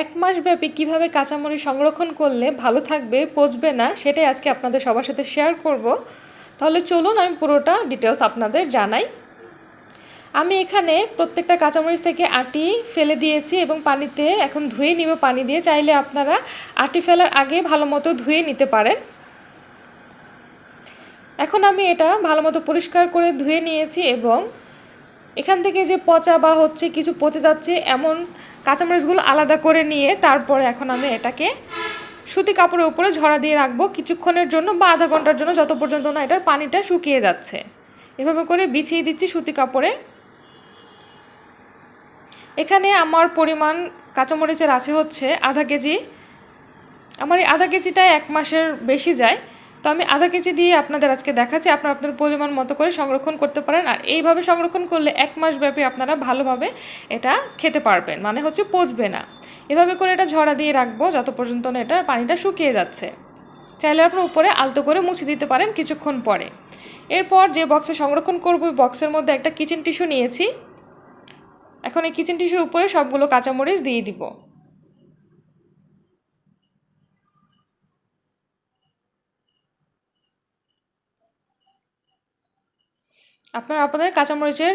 এক মাস ব্যাপী কীভাবে কাঁচামরিচ সংরক্ষণ করলে ভালো থাকবে, পচবে না, সেটাই আজকে আপনাদের সবার সাথে শেয়ার করব। তাহলে চলুন আমি পুরোটা ডিটেলস আপনাদের জানাই। আমি এখানে প্রত্যেকটা কাঁচামরিচ থেকে আটি ফেলে দিয়েছি এবং পানিতে এখন ধুয়ে নিব। পানি দিয়ে চাইলে আপনারা আটি ফেলার আগে ভালো মতো ধুয়ে নিতে পারেন। এখন আমি এটা ভালো মতো পরিষ্কার করে ধুয়ে নিয়েছি এবং এখান থেকে যে পচা বা হচ্ছে কিছু পচে যাচ্ছে, এমন কাঁচামরিচগুলো আলাদা করে নিয়ে তারপরে এখন আমি এটাকে সুতি কাপড়ের উপরে ঝরা দিয়ে রাখব কিছুক্ষণের জন্য বা আধা ঘণ্টার জন্য যত পর্যন্ত না এটার পানিটা শুকিয়ে যাচ্ছে। এভাবে করে বিছিয়ে দিচ্ছি সুতি কাপড়ে। এখানে আমার পরিমাণ কাঁচামরিচের আছে হচ্ছে আধা কেজি। আমার এই আধা কেজিটা এক মাসের বেশি যায়। তো আমি আধা কেজি দিয়ে আপনাদের আজকে দেখাচ্ছি। আপনারা আপনার পরিমাণ মতো করে সংরক্ষণ করতে পারেন। আর এইভাবে সংরক্ষণ করলে এক মাস ব্যাপী আপনারা ভালোভাবে এটা খেতে পারবেন। মানে হচ্ছে পচবে না। এভাবে করে এটা ঝরা দিয়ে রাখব যত পর্যন্ত না এটা পানিটা শুকিয়ে যাচ্ছে। চাইলে আপনার উপরে আলতো করে মুছে দিতে পারেন কিছুক্ষণ পরে। এরপর যে বক্সে সংরক্ষণ করব বক্সের মধ্যে একটা কিচেন টিস্যু নিয়েছি। এখন এই কিচেন টিস্যুর উপরে সবগুলো কাঁচামরিচ দিয়ে দিব। আপনারা আপনাদের কাঁচামরিচের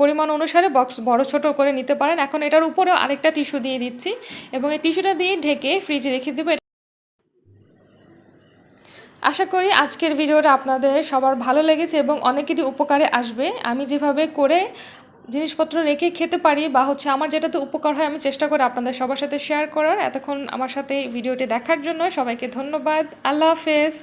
পরিমাণ অনুসারে বক্স বড় ছোট করে নিতে পারেন। এখন এটার উপরেও আরেকটা টিস্যু দিয়ে দিচ্ছি এবং এই টিস্যুটা দিয়ে ঢেকে ফ্রিজে রেখে দেবো। আশা করি আজকের ভিডিওটা আপনাদের সবার ভালো লেগেছে এবং অনেকেরই উপকারে আসবে। আমি যেভাবে করে জিনিসপত্র রেখে খেতে পারি বা হচ্ছে আমার যেটাতে উপকার হয়, আমি চেষ্টা করি আপনাদের সবার সাথে শেয়ার করার। এতক্ষণ আমার সাথে ভিডিওটি দেখার জন্য সবাইকে ধন্যবাদ। আল্লাহ হাফেজ।